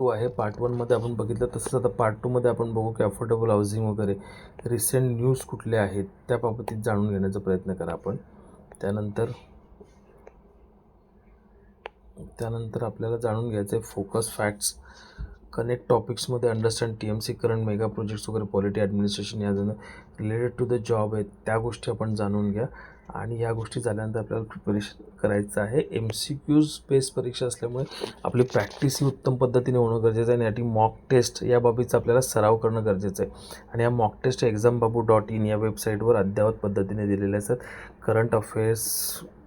To आहे. Part वनमध्ये आपण बघितलं तसंच आता पार्ट टूमध्ये आपण बघू की अफोर्डेबल हाऊसिंग वगैरे रिसेंट न्यूज कुठल्या आहेत त्या बाबतीत जाणून घेण्याचा प्रयत्न करा आपण. त्यानंतर त्यानंतर आपल्याला जाणून घ्यायचं आहे focus facts connect टॉपिक्समध्ये understand T M C current mega projects वगैरे पॉलिटी ॲडमिनिस्ट्रेशन या रिलेटेड टू द जॉब आहेत त्या गोष्टी आपण जाणून घ्या. आणि या गोष्टी झाल्यानंतर आपल्याला प्रिपरेशन करायचं आहे. एम सी क्यूज बेस परीक्षा असल्यामुळे आपली प्रॅक्टिस ही उत्तम पद्धतीने होणं गरजेचं आहे आणि यासाठी मॉक टेस्ट या बाबीचा आपल्याला सराव करणं गरजेचं आहे. आणि या mock test exam Babu dot in या वेबसाईटवर अद्ययावत पद्धतीने दिलेले असतात करंट अफेअर्स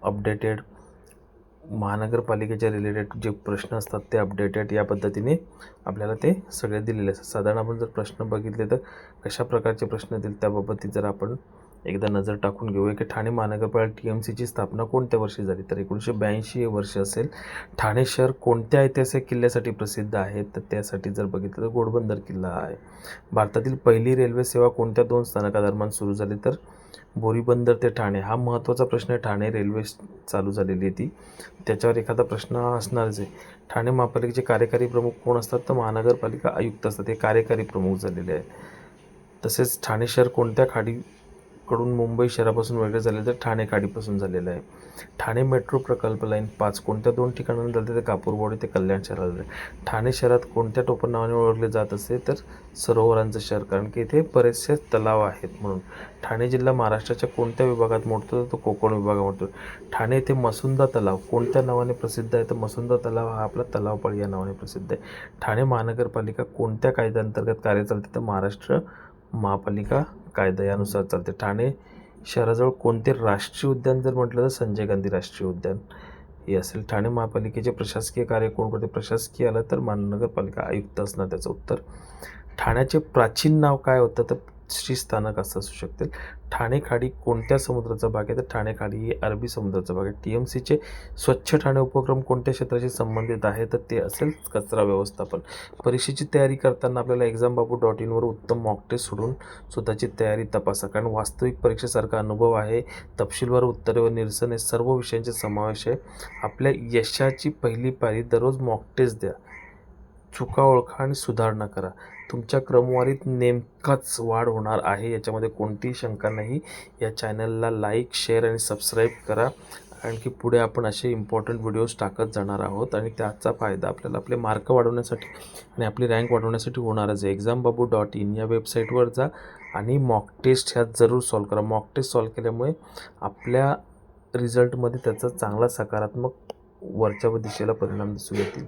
अपडेटेड महानगरपालिकेच्या रिलेटेड जे प्रश्न असतात ते अपडेटेड या पद्धतीने आपल्याला ते सगळे दिलेले असतात. साधारण आपण जर प्रश्न बघितले तर कशा प्रकारचे प्रश्न येतील त्याबाबतीत जर आपण एकदा नजर टाकून घेऊया की ठाणे महानगरपालिका टी एम सीची स्थापना कोणत्या वर्षी झाली? तर एकोणीसशे ब्याऐंशी हे वर्ष असेल. ठाणे शहर कोणत्या ऐतिहासिक किल्ल्यासाठी प्रसिद्ध आहे? तर त्यासाठी जर बघितलं तर घोडबंदर किल्ला आहे. भारतातील पहिली रेल्वे सेवा कोणत्या दोन स्थानकादरम्यान सुरू झाली? तर बोरीबंदर ते ठाणे. हा महत्त्वाचा प्रश्न आहे. ठाणे रेल्वे चालू झालेली आहे ती. त्याच्यावर एखादा प्रश्न असणारच आहे. ठाणे महापालिकेचे कार्यकारी प्रमुख कोण असतात? तर महानगरपालिका आयुक्त असतात. हे कार्यकारी प्रमुख झालेले आहेत. तसेच ठाणे शहर कोणत्या खाडी कडून मुंबई शहरापासून वेगळे झाले तर ठाणे खाडीपासून झालेलं आहे. ठाणे मेट्रो प्रकल्प लाईन पाच कोणत्या दोन ठिकाणांना झालं तर कापूरवाडी ते कल्याण शहराला ठाणे शहरात कोणत्या टोपण नावाने ओळखले जात असे तर सरोवरांचं शहर कारण की इथे बरेचसे तलाव आहेत म्हणून. ठाणे जिल्हा महाराष्ट्राच्या कोणत्या विभागात मोडतो तर तो कोकण विभागात मोडतो. ठाणे येथे मसुंदा तलाव कोणत्या नावाने प्रसिद्ध आहे तर मसुंदा तलाव हा आपला तलावपाळी या नावाने प्रसिद्ध आहे. ठाणे महानगरपालिका कोणत्या कायद्याअंतर्गत कार्य चालते तर महाराष्ट्र महापालिका कायदा यानुसार चालते. ठाणे शहराजवळ कोणते राष्ट्रीय उद्यान जर म्हटलं तर संजय गांधी राष्ट्रीय उद्यान. हे असेल. ठाणे महापालिकेचे प्रशासकीय कार्य कोण करते? प्रशासकीय आलं तर महानगरपालिका आयुक्त असणार त्याचं उत्तर. ठाण्याचे प्राचीन नाव काय होतं? तर श्रीस्थानक असं असू शकतील ठाणे खाडी कोणत्या समुद्राचा भाग आहे? तर ठाणे खाडी ही अरबी समुद्राचा भाग आहे. टी एम सीचे स्वच्छ ठाणे उपक्रम कोणत्या क्षेत्राशी संबंधित आहे? तर ते असेल कचरा व्यवस्थापन. परीक्षेची तयारी करताना आपल्याला एक्झाम बाबू डॉट इनवर उत्तम मॉक टेस्ट सोडून स्वतःची तयारी तपासा. कारण वास्तविक परीक्षेसारखा अनुभव आहे. तपशीलवार उत्तरे व निरसन हे सर्व विषयांचे समावेश आहे. आपल्या यशाची पहिली पायरी दररोज मॉक टेस्ट द्या. चुका ओळखा आणि सुधारणा करा. तुमच्या क्रमवारीत नेमकाच वाढ होणार आहे. याच्यामध्ये कोणतीही शंका नाही. या चॅनलला लाईक शेअर आणि सबस्क्राईब करा. कारण की पुढे आपण असे इम्पॉर्टंट व्हिडिओज टाकत जाणार आहोत आणि त्याचा फायदा आपल्याला आपले मार्क वाढवण्यासाठी आणि आपली रँक वाढवण्यासाठी होणारच आहे. एक्झाम बाबू डॉट इन या वेबसाईटवर जा आणि मॉक टेस्ट ह्यात जरूर सॉल्व करा. मॉक टेस्ट सॉल्व केल्यामुळे आपल्या रिझल्टमध्ये त्याचा चांगला सकारात्मक वरच्या व दिशेला परिणाम दिसून येतील.